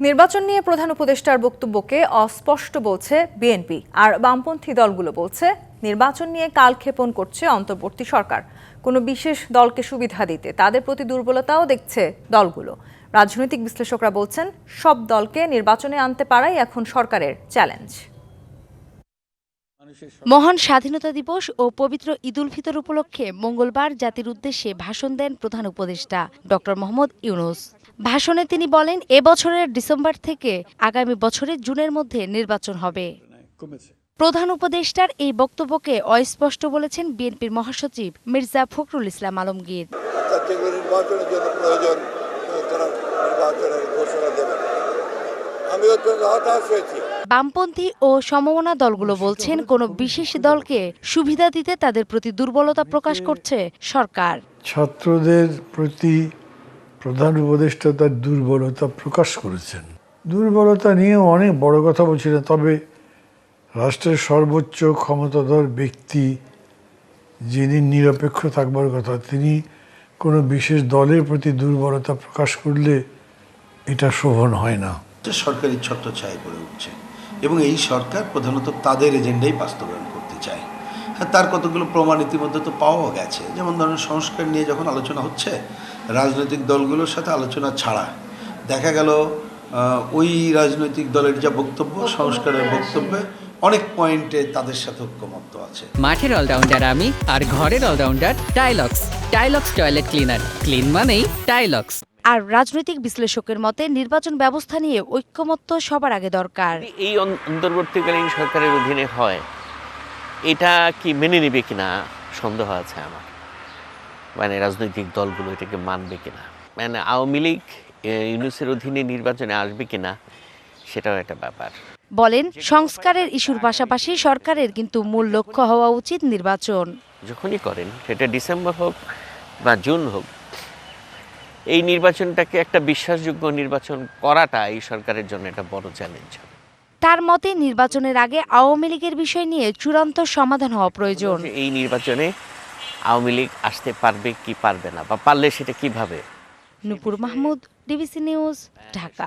নির্বাচন নিয়ে প্রধান উপদেষ্টার বক্তব্যকে অস্পষ্ট বলছে বিএনপি, আর বামপন্থী দলগুলো বলছে নির্বাচন নিয়ে কালক্ষেপণ করছে অন্তর্বর্তী সরকার। কোনো বিশেষ দলকে সুবিধা দিতে তাদের প্রতি দুর্বলতাও দেখছে দলগুলো। রাজনৈতিক বিশ্লেষকরা বলছেন, সব দলকে নির্বাচনে আনতে পারাই এখন সরকারের চ্যালেঞ্জ। মহান স্বাধীনতা দিবস ও পবিত্র ঈদুল ফিতর উপলক্ষে মঙ্গলবার জাতির উদ্দেশ্যে ভাষণ দেন প্রধান উপদেষ্টা ডক্টর মোহাম্মদ ইউনুস। ভাষণে তিনি বলেন এবছরের ডিসেম্বর থেকে আগামী বছরের জুনের মধ্যে নির্বাচন হবে। প্রধান উপদেষ্টার এই বক্তব্যকে অস্পষ্ট বলেছেন বিএনপির মহাসচিব মির্জা ফখরুল ইসলাম আলমগীর। আমি অত্যন্ত হতাশ হয়েছি। বামপন্থী ও সমমনা দলগুলো বলছেন কোনো বিশেষ দলকে সুবিধা দিতে তাদের প্রতি দুর্বলতা প্রকাশ করছে সরকার। ছাত্রদের প্রতি প্রধান উপদেষ্টা তার দুর্বলতা প্রকাশ করেছেন। দুর্বলতা নিয়ে অনেক বড় কথা বলছিলেন তবে রাষ্ট্রের সর্বোচ্চ ক্ষমতাধর ব্যক্তি যিনি নিরপেক্ষ থাকবার কথা তিনি কোনো বিশেষ দলের প্রতি দুর্বলতা প্রকাশ করলে এটা শোভন হয় না। যে সরকারি ছত্রছায়া করে উঠছে। এবং এই সরকার প্রধানত তাদের এজেন্ডাই বাস্তবায়ন করতে চায়। হ্যাঁ তার কতগুলো প্রমাণ ইতিমধ্যে তো পাওয়া গেছে। যেমন ধরুন সংস্কার নিয়ে যখন আলোচনা হচ্ছে রাজনৈতিক দলগুলোর সাথে আলোচনা ছাড়া দেখা গেল ওই রাজনৈতিক দলের যা বক্তব্য সংস্কারের বক্তব্যে অনেক পয়েন্টে তাদের সাথে ঐক্যমত্য আছে। মাঠের অলরাউন্ডার আমি আর ঘরের allrounder Tylox. Tylox toilet cleaner. Clean মানেই টাইলক্স। আর রাজনৈতিক বিশ্লেষকের মতে নির্বাচন ব্যবস্থা নিয়ে ঐক্যমত্য সবার আগে দরকার। এই অন- অন্তর্বর্তীকালীন সরকারের অধীনে হয় এটা কি মেনে নেবে কিনা সন্দেহ আছে আমার। মানে রাজনৈতিক দলগুলো এটাকে মানবে কিনা। মানে আওয়ামী লীগ ইউনুসের অধীনে নির্বাচনে আসবে কিনা সেটাও একটা ব্যাপার। বলেন সংস্কারের ইস্যুর পাশাপাশি সরকারের কিন্তু মূল লক্ষ্য হওয়া উচিত নির্বাচন। যখনই করেন সেটা ডিসেম্বর হোক বা জুন হোক এই নির্বাচনটাকে একটা বিশ্বাসযোগ্য নির্বাচন করাটা এই সরকারের জন্য একটা বড় চ্যালেঞ্জ হবে। তার মতে নির্বাচনের আগে আওয়ামী লীগের বিষয় নিয়ে চূড়ান্ত সমাধান হওয়া প্রয়োজন। এই নির্বাচনে আওয়ামী লীগ আসতে পারবে কি পারবে না বা পারলে সেটা কীভাবে? Nupur Mahmud DBC news Dhaka.